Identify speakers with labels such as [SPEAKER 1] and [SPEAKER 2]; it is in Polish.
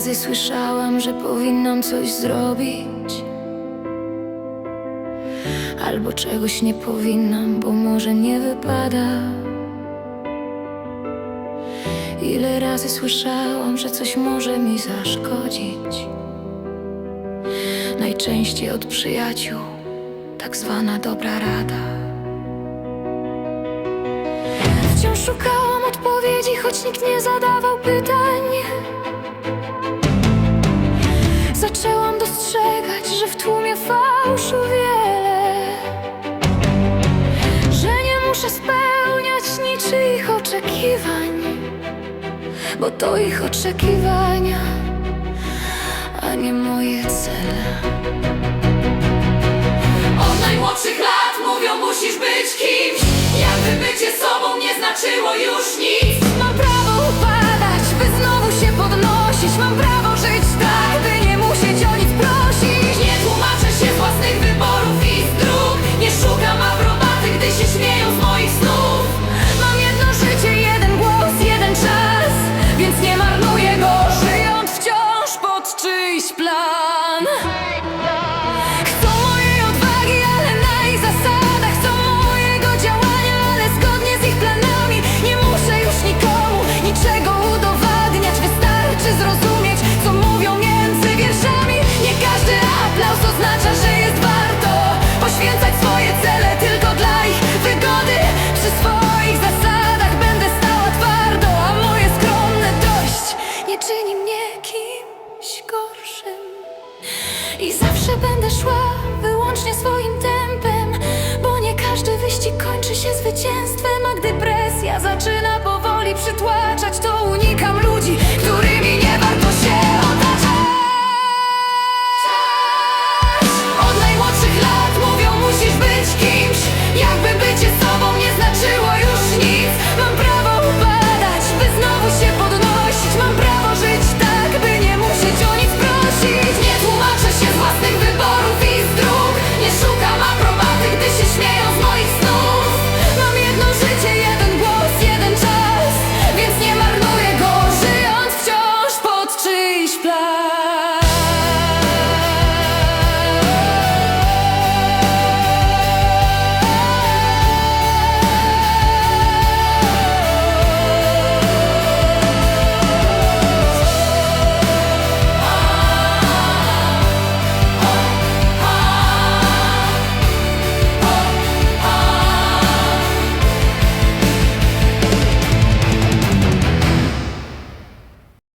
[SPEAKER 1] razy słyszałam, że powinnam coś zrobić. Albo czegoś nie powinnam, bo może nie wypada. Ile razy słyszałam, że coś może mi zaszkodzić. Najczęściej od przyjaciół, tak zwana dobra rada. Wciąż szukałam odpowiedzi, choć nikt nie zadawał pytań oczekiwań Bo to ich oczekiwania, a nie moje cele.
[SPEAKER 2] Od najmłodszych lat mówią musisz być kimś. Jakby bycie sobą nie znaczyło już nic.
[SPEAKER 1] Mam prawo upadać, plan i zawsze będę szła wyłącznie swoim tempem Bo nie każdy wyścig kończy się zwycięstwem A gdy presja zaczyna